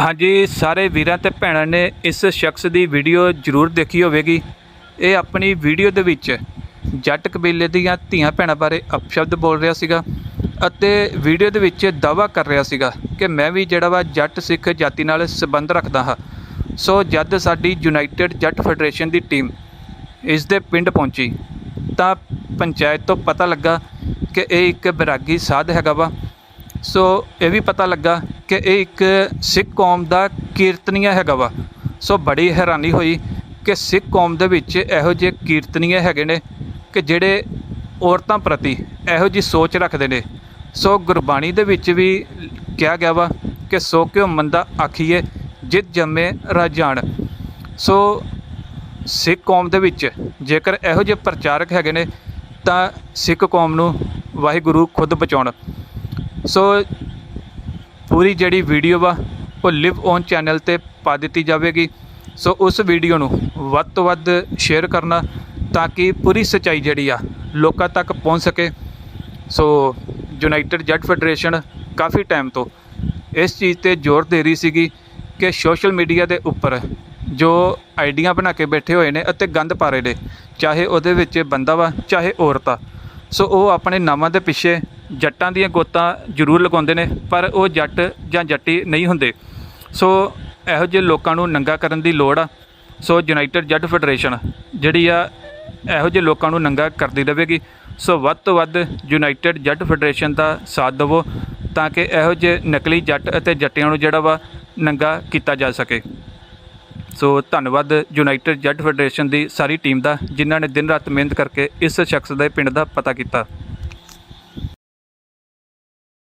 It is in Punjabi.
ਹਾਂਜੀ, ਸਾਰੇ ਵੀਰਾਂ ਤੇ ਭੈਣਾਂ ਨੇ ਇਸ ਸ਼ਖਸ ਦੀ ਵੀਡੀਓ ਜ਼ਰੂਰ ਦੇਖੀ ਹੋਵੇਗੀ। ਇਹ ਆਪਣੀ ਵੀਡੀਓ ਦੇ ਵਿੱਚ ਜੱਟ ਕਬੀਲੇ ਦੀਆਂ ਧੀਆਂ ਭੈਣਾਂ ਬਾਰੇ ਅਪਸ਼ਬਦ ਬੋਲ ਰਿਹਾ ਸੀਗਾ ਅਤੇ ਵੀਡੀਓ ਦੇ ਵਿੱਚ ਦਾਵਾ ਕਰ ਰਿਹਾ ਸੀਗਾ ਕਿ ਮੈਂ ਵੀ ਜਿਹੜਾ ਵਾ ਜੱਟ ਸਿੱਖ ਜਾਤੀ ਨਾਲ ਸੰਬੰਧ ਰੱਖਦਾ ਹਾਂ। ਸੋ ਜਦ ਸਾਡੀ ਯੂਨਾਈਟਿਡ ਜੱਟ ਫੈਡਰੇਸ਼ਨ ਦੀ ਟੀਮ ਇਸ ਦੇ ਪਿੰਡ ਪਹੁੰਚੀ ਤਾਂ ਪੰਚਾਇਤ ਤੋਂ ਪਤਾ ਲੱਗਾ ਕਿ ਇਹ ਇੱਕ ਬੈਰਾਗੀ ਸਾਧ ਹੈਗਾ ਵਾ। ਸੋ ਇਹ ਵੀ ਪਤਾ ਲੱਗਾ ਕਿ ਇਹ ਇੱਕ ਸਿੱਖ ਕੌਮ ਦਾ ਕੀਰਤਨੀਆ ਹੈਗਾ ਵਾ। ਸੋ ਬੜੀ ਹੈਰਾਨੀ ਹੋਈ ਕਿ ਸਿੱਖ ਕੌਮ ਦੇ ਵਿੱਚ ਇਹੋ ਜਿਹੇ ਕੀਰਤਨੀਏ ਹੈਗੇ ਨੇ ਕਿ ਜਿਹੜੇ ਔਰਤਾਂ ਪ੍ਰਤੀ ਇਹੋ ਜਿਹੀ ਸੋਚ ਰੱਖਦੇ ਨੇ। ਸੋ ਗੁਰਬਾਣੀ ਦੇ ਵਿੱਚ ਵੀ ਕਿਹਾ ਗਿਆ ਵਾ ਕਿ ਸੋ ਕਿਉ ਮੰਦਾ ਆਖੀਏ ਜਿਤ ਜੰਮੇ ਰਾਜਾਨ ਸੋ ਸਿੱਖ ਕੌਮ ਦੇ ਵਿੱਚ ਜੇਕਰ ਇਹੋ ਜਿਹੇ ਪ੍ਰਚਾਰਕ ਹੈਗੇ ਨੇ ਤਾਂ ਸਿੱਖ ਕੌਮ ਨੂੰ ਵਾਹਿਗੁਰੂ ਖੁਦ ਬਚਾਉਣ। ਸੋ ਪੂਰੀ ਜਿਹੜੀ ਵੀਡੀਓ ਵਾ, ਉਹ ਲਿਵ ਔਨ ਚੈਨਲ ਤੇ ਪਾ ਦਿੱਤੀ ਜਾਵੇਗੀ। ਸੋ ਉਸ ਵੀਡੀਓ ਨੂੰ ਵੱਧ ਤੋਂ ਵੱਧ ਸ਼ੇਅਰ ਕਰਨਾ ਤਾਂ ਕਿ ਪੂਰੀ ਸਚਾਈ ਜਿਹੜੀ ਆ, ਲੋਕਾਂ ਤੱਕ ਪਹੁੰਚ ਸਕੇ। ਸੋ ਯੂਨਾਈਟਿਡ ਜੱਟ ਫੈਡਰੇਸ਼ਨ ਕਾਫੀ ਟਾਈਮ ਤੋਂ ਇਸ ਚੀਜ਼ ਤੇ ਜ਼ੋਰ ਦੇ ਰਹੀ ਸੀਗੀ ਕਿ ਸੋਸ਼ਲ ਮੀਡੀਆ ਦੇ ਉੱਪਰ ਜੋ ਆਈਡੀਆਂ ਬਣਾ ਕੇ ਬੈਠੇ ਹੋਏ ਨੇ ਅਤੇ ਗੰਦ ਪਾ ਰਹੇ ਨੇ, ਚਾਹੇ ਉਹਦੇ ਵਿੱਚ ਬੰਦਾ ਵਾ, ਚਾਹੇ ਔਰਤ ਆ। ਸੋ ਉਹ ਆਪਣੇ ਨਾਮਾਂ ਦੇ ਪਿੱਛੇ ਜੱਟਾਂ ਦੀਆਂ ਗੋਤਾਂ ਜ਼ਰੂਰ ਲਗਾਉਂਦੇ ਨੇ, ਪਰ ਉਹ ਜੱਟ ਜਾਂ ਜੱਟੀ ਨਹੀਂ ਹੁੰਦੇ। ਸੋ ਇਹੋ ਜਿਹੇ ਲੋਕਾਂ ਨੂੰ ਨੰਗਾ ਕਰਨ ਦੀ ਲੋੜ ਆ। ਸੋ ਯੂਨਾਈਟਿਡ ਜੱਟ ਫੈਡਰੇਸ਼ਨ ਜਿਹੜੀ ਆ, ਇਹੋ ਜਿਹੇ ਲੋਕਾਂ ਨੂੰ ਨੰਗਾ ਕਰਦੀ ਰਹੇਗੀ ਸੋ ਵੱਧ ਤੋਂ ਵੱਧ ਯੂਨਾਈਟਿਡ ਜੱਟ ਫੈਡਰੇਸ਼ਨ ਦਾ ਸਾਥ ਦੇਵੋ, ਤਾਂ ਕਿ ਇਹੋ ਜਿਹੇ ਨਕਲੀ ਜੱਟ ਅਤੇ ਜੱਟਿਆਂ ਨੂੰ ਜਿਹੜਾ ਵਾ ਨੰਗਾ ਕੀਤਾ ਜਾ ਸਕੇ। ਸੋ ਧੰਨਵਾਦ ਯੂਨਾਈਟਿਡ ਜੱਟ ਫੈਡਰੇਸ਼ਨ ਦੀ ਸਾਰੀ ਟੀਮ ਦਾ, ਜਿਨ੍ਹਾਂ ਨੇ ਦਿਨ ਰਾਤ ਮਿਹਨਤ ਕਰਕੇ ਇਸ ਸ਼ਖਸ ਦੇ ਪਿੰਡ ਦਾ ਪਤਾ ਕੀਤਾ।